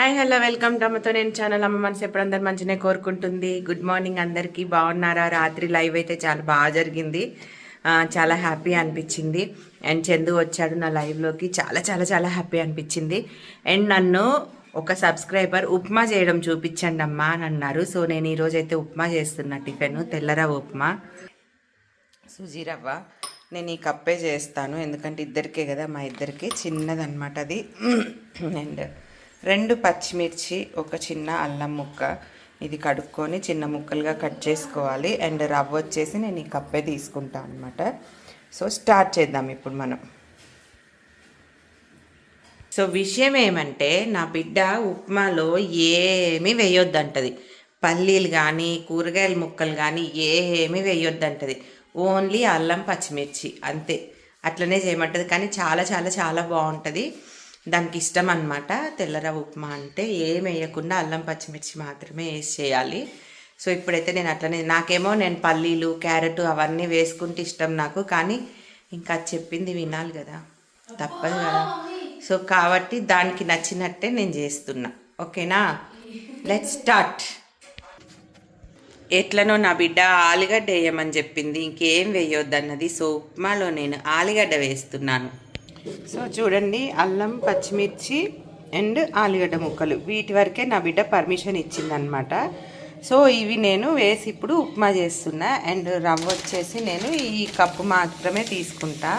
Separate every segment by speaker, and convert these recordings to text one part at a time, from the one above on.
Speaker 1: Hi hello welcome to అమ్మతో నేను channel. అమ్మ మనసు ఎప్పుడు అందరు మంచిగా కోరుకుంటుంది. గుడ్ మార్నింగ్ అందరికీ. బాగున్నారా? రాత్రి లైవ్ అయితే చాలా బాగా జరిగింది. చాలా హ్యాపీ అనిపించింది. అండ్ చందు వచ్చాడు నా లైవ్లోకి. చాలా చాలా చాలా హ్యాపీ అనిపించింది. అండ్ నన్ను ఒక సబ్స్క్రైబర్ ఉప్మా చేయడం చూపించండి అమ్మా అని అన్నారు. సో నేను ఈరోజు అయితే ఉప్మా చేస్తున్నా టిఫిన్. తెల్లరవ ఉప్మా. సుజీరవ్వ నేను ఈ కప్పే చేస్తాను. ఎందుకంటే ఇద్దరికే కదా మా ఇద్దరికి. చిన్నదనమాట అది. అండ్ రెండు పచ్చిమిర్చి ఒక చిన్న అల్లం ముక్క. ఇది కడుక్కొని చిన్న ముక్కలుగా కట్ చేసుకోవాలి. అండ్ రవ్వ వచ్చేసి నేను ఈ కప్పే తీసుకుంటాను అనమాట సో స్టార్ట్ చేద్దాం ఇప్పుడు మనం. సో విషయం ఏమంటే నా బిడ్డ ఉప్మాలో ఏమీ వేయొద్దంటది. పల్లీలు కానీ కూరగాయల ముక్కలు కానీ ఏమీ వేయొద్దంటది. ఓన్లీ అల్లం పచ్చిమిర్చి అంతే. అట్లనే చేయమంటది. కానీ చాలా చాలా చాలా బాగుంటుంది. దానికి ఇష్టం అనమాట తెల్లరవ్వ ఉప్మా అంటే ఏం వేయకుండా అల్లం పచ్చిమిర్చి మాత్రమే వేసి చేయాలి. సో ఇప్పుడైతే నేను అట్లనే నాకేమో నేను పల్లీలు క్యారెట్ అవన్నీ వేసుకుంటే ఇష్టం నాకు కానీ ఇంకా అది చెప్పింది వినాలి కదా. తప్పదు కదా. సో కాబట్టి దానికి నచ్చినట్టే నేను చేస్తున్నా. ఓకేనా? లెట్ స్టార్ట్ ఎట్లనో నా బిడ్డ ఆలుగడ్డ వేయమని చెప్పింది. ఇంకేం వేయొద్దు అన్నది సో ఉప్మాలో నేను ఆలుగడ్డ వేస్తున్నాను. సో చూడండి అల్లం పచ్చిమిర్చి అండ్ ఆలుగడ్డ ముక్కలు. వీటి వరకే నా బిడ్డ పర్మిషన్ ఇచ్చిందనమాట సో ఇవి నేను వేసి ఇప్పుడు ఉప్మా చేస్తున్నా. అండ్ రవ్వ వచ్చేసి నేను ఈ కప్పు మాత్రమే తీసుకుంటా.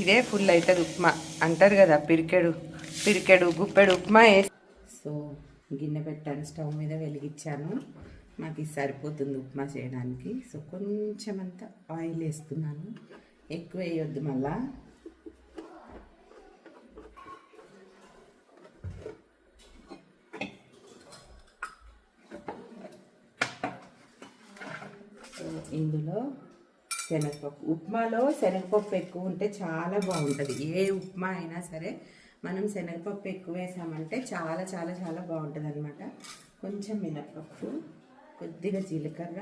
Speaker 1: ఇదే ఫుల్ అవుతుంది ఉప్మా. అంటారు కదా పిరికెడు పిరికెడు గుప్పెడు ఉప్మా వేసి. సో గిన్నె పెట్టాను స్టవ్ మీద వెలిగించాను. నాకు ఇది సరిపోతుంది ఉప్మా చేయడానికి. సో కొంచెం అంత ఆయిల్ వేస్తున్నాను. ఎక్కువ వేయొద్దు మళ్ళా. సో ఇందులో శనగపప్పు. ఉప్మాలో శనగపప్పు ఎక్కువ ఉంటే చాలా బాగుంటుంది. ఏ ఉప్మా అయినా సరే మనం శనగపప్పు ఎక్కువ వేసామంటే చాలా చాలా చాలా బాగుంటుంది అనమాట కొంచెం మినప్పప్పు కొద్దిగా జీలకర్ర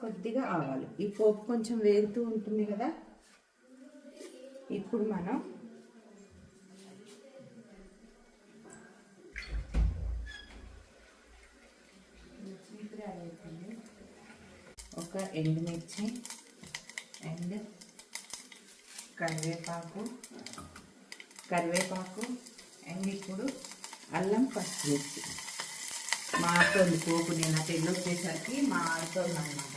Speaker 1: కొద్దిగా ఆవాలు. ఈ పోపు కొంచెం వేగుతూ ఉంటుంది కదా? ఇప్పుడు మనం ఒక ఎండుమిర్చి అండ్ కరివేపాకు కరివేపాకు అండ్ ఇప్పుడు అల్లం పచ్చిమిర్చి. మారుతోంది పోపు నేను అటు ఎల్లు వచ్చేసరికి మారుతోంది అనమాట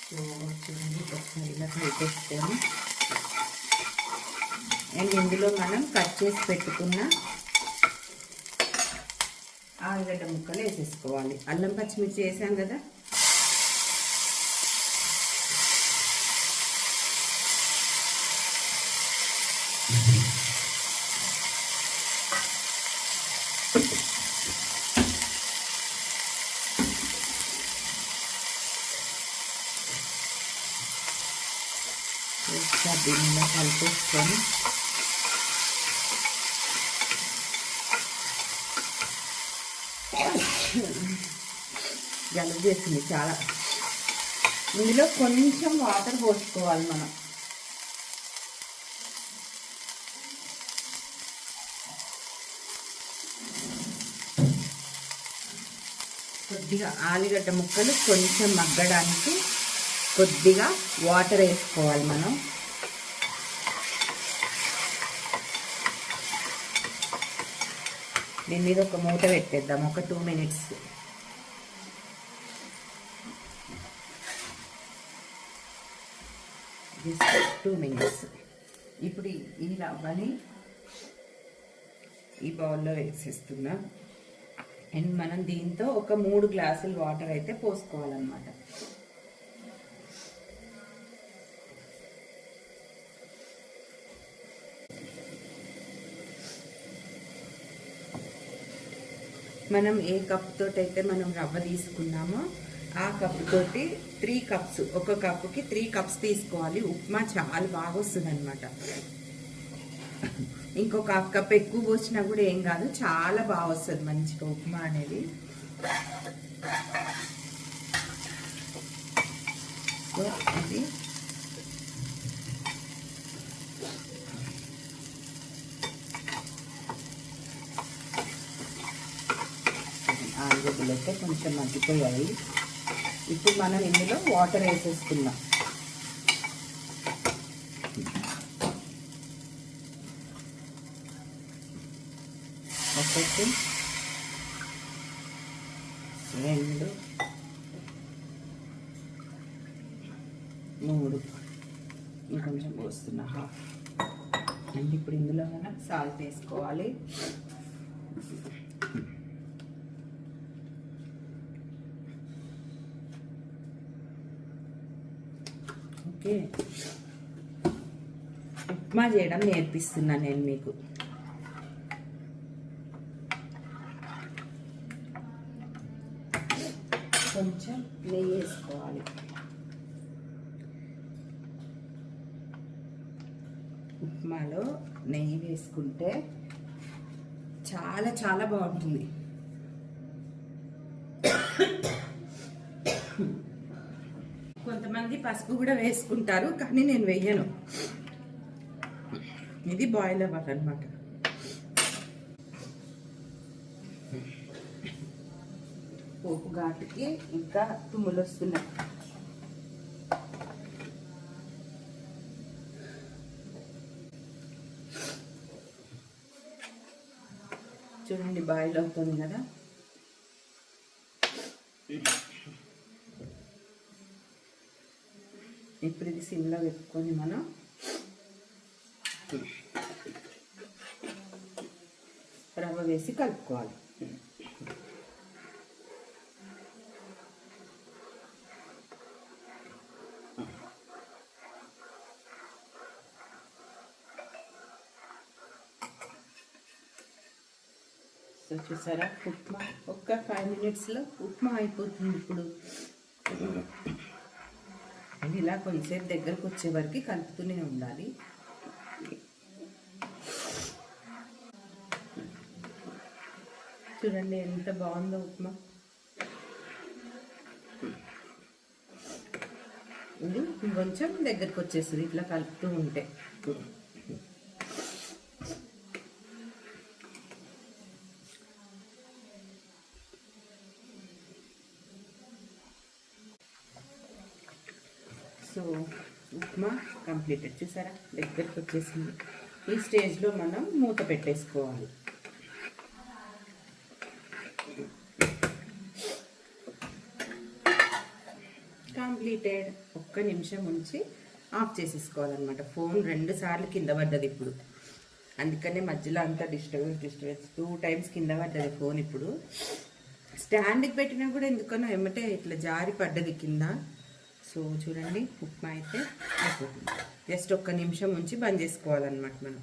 Speaker 1: సో చూడండి ఒకసారి ఇలా కలిపేస్తాము అండ్ ఇందులో మనం కట్ చేసి పెట్టుకున్న ఆలుగడ్డ ముక్కలు వేసేసుకోవాలి. అల్లం పచ్చిమిర్చి వేసాం కదా? ఒకసారి దీనిలో కలిపేసుకొని. జలుబు చేస్తుంది చాలా. ఇందులో కొంచెం వాటర్ పోసుకోవాలి మనం. కొద్దిగా ఆలుగడ్డ ముక్కలు కొంచెం మగ్గడానికి కొద్దిగా వాటర్ వేసుకోవాలి మనం. దీని మీద ఒక మూట పెట్టేద్దాం ఒక two minutes just two minutes ఇప్పుడు ఈ- ఈ రవ్వని ఈ బౌల్లో వేసేస్తున్నా. అండ్ మనం దీంతో ఒక మూడు గ్లాసులు వాటర్ అయితే పోసుకోవాలన్నమాట. మనం ఏ కప్ అయితే మనం రవ్వ తీసుకున్నామో ఆ కప్ తోటి త్రీ కప్స్ ఒక కప్పుకి త్రీ కప్స్ తీసుకోవాలి. ఉప్మా చాలా బాగా వస్తుంది అనమాట ఇంకొక హాఫ్ కప్ ఎక్కువ పోసినా కూడా ఏం కాదు చాలా బాగా వస్తుంది మంచిగా ఉప్మా అనేది. ఇది అది అయితే కొంచెం మగ్గిపోయాయి. ఇప్పుడు మనం ఇందులో వాటర్ వేసేసుకుందాం. ఒకటి రెండు మూడు. ఇంకొంచెం పోస్తున్నా. హాఫ్. అండ్ ఇప్పుడు ఇందులో మనం సాల్ట్ వేసుకోవాలి. ఓకే. ఉప్మా చేయడం నేర్పిస్తున్నా నేను మీకు. కొంచెం నెయ్యి వేసుకోవాలి. ఉప్మాలో నెయ్యి వేసుకుంటే చాలా చాలా బాగుంటుంది. కొంతమంది పసుపు కూడా వేసుకుంటారు కానీ నేను వెయ్యను ఇది బాయిల్ అవ్వాలన్నమాట పోపు ఘాటుకి ఇంకా తుమ్ములు వస్తున్నాయి. చూడండి బాయిల్ అవుతుంది కదా. ఇప్పుడు ఇది సిమ్లో పెట్టుకొని మనం రవ్వ వేసి కలుపుకోవాలి. సో చూసారా ఉప్మా ఒక్క ఫైవ్ మినిట్స్లో ఉప్మా అయిపోతుంది ఇప్పుడు. ఇది ఇలా కొంచెంసేపు దగ్గరకు వచ్చే వరకు కలుపుతూనే ఉండాలి. చూడండి ఎంత బాగుందో ఉప్మా. ఇది కొంచెం దగ్గరకు వచ్చేస్తుంది ఇట్లా కలుపుతూ ఉంటే. సో ఉప్మా కంప్లీటెడ్ చూసారా దగ్గరికి వచ్చేసింది. ఈ స్టేజ్లో మనం మూత పెట్టేసుకోవాలి. కంప్లీటెడ్ ఒక్క నిమిషం ఉంచి ఆఫ్ చేసేసుకోవాలన్నమాట. ఫోన్ రెండు సార్లు కింద పడ్డది ఇప్పుడు. అందుకనే మధ్యలో అంతా డిస్టర్బెన్స్ డిస్టర్బెన్స్. టూ టైమ్స్ కింద పడ్డది ఫోన్ ఇప్పుడు. స్టాండ్కి పెట్టినా కూడా ఎందుకనో ఎమ్మటే ఇట్లా జారి పడ్డది కింద. సో చూడండి ఉప్మా అయితే అయిపోతుంది. జస్ట్ ఒక్క నిమిషం ఉంచి బంద్ చేసుకోవాలన్నమాట మనం.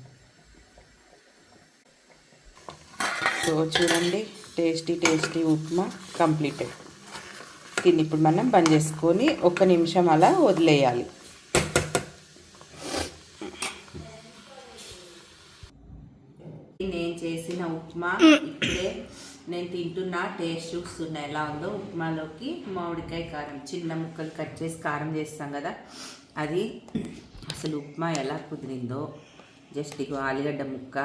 Speaker 1: సో చూడండి టేస్టీ టేస్టీ ఉప్మా కంప్లీటెడ్ దీన్ని ఇప్పుడు మనం బంద్ చేసుకొని ఒక నిమిషం అలా వదిలేయాలి. నేను చేసిన ఉప్మా ఇప్పుడే నేను తింటున్నా టేస్ట్ చూస్తున్నా. ఎలా ఉందో ఉప్మాలోకి మామిడికాయ కారం చిన్న ముక్కలు కట్ చేసి కారం చేస్తాం కదా. అది అసలు ఉప్మా ఎలా కుదిరిందో. జస్ట్ ఇక ఆలుగడ్డ ముక్క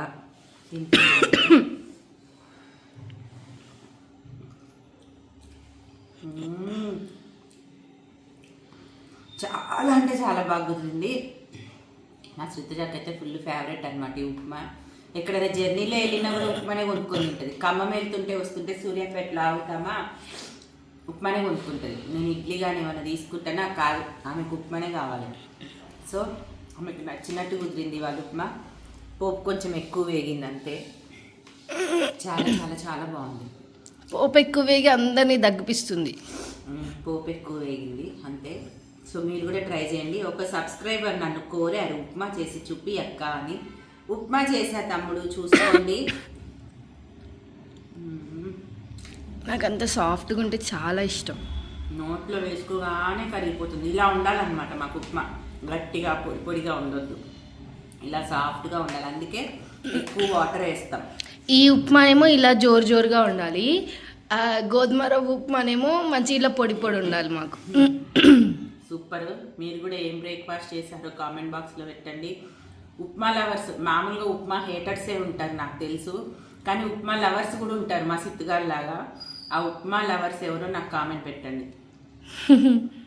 Speaker 1: చాలా అంటే చాలా బాగా కుదిరింది. మా శృతుజాకి అయితే ఫుల్ ఫేవరెట్ అనమాట ఈ ఉప్మా. ఎక్కడైనా జర్నీలో వెళ్ళినా కూడా ఉప్మానే కొనుక్కొని ఉంటుంది ఖమ్మం వెళ్తుంటే వస్తుంటే సూర్యాపేటలో ఆగుతామా ఉప్మానే కొనుక్కుంటుంది. నేను ఇడ్లీ కానీ ఏమైనా తీసుకుంటానా? కాదు. ఆమెకు ఉప్మానే కావాలి. సో ఆమెకు నచ్చినట్టు కుదిరింది వాళ్ళ ఉప్మా. పోపు కొంచెం ఎక్కువ వేగింది అంతే చాలా చాలా చాలా బాగుంది.
Speaker 2: పోపు ఎక్కువ వేగి అందరినీ దగ్గిపిస్తుంది.
Speaker 1: పోపు ఎక్కువ వేగింది. అంతే. సో మీరు కూడా ట్రై చేయండి. ఒక సబ్స్క్రైబర్ నన్ను కోరారు. ఉప్మా చేసి చూపి అక్క అని. ఉప్మా చేసిన తమ్ముడు చూసుకోండి.
Speaker 2: నాకు అంత సాఫ్ట్గా ఉంటే చాలా ఇష్టం.
Speaker 1: నోట్లో వేసుకోగానే కరిగిపోతుంది. ఇలా ఉండాలన్నమాట మాకు ఉప్మా. గట్టిగా పొడి పొడిగా ఉండొద్దు. ఇలా సాఫ్ట్గా ఉండాలి. అందుకే ఎక్కువ వాటర్ వేస్తాం.
Speaker 2: ఈ ఉప్మా ఏమో ఇలా జోరు జోరుగా ఉండాలి. గోధుమ రవ్వ ఉప్మానేమో మంచి ఇలా పొడి పొడి ఉండాలి మాకు.
Speaker 1: సూపర్. మీరు కూడా ఏం బ్రేక్ఫాస్ట్ చేశారో కామెంట్ బాక్స్లో పెట్టండి. ఉప్మా లవర్స్ మామూలుగా ఉప్మా హేటర్సే ఉంటారు నాకు తెలుసు. కానీ ఉప్మా లవర్స్ కూడా ఉంటారు మా సిత్తుగారు లాగా ఆ ఉప్మా లవర్స్ ఎవరో నాకు కామెంట్ పెట్టండి.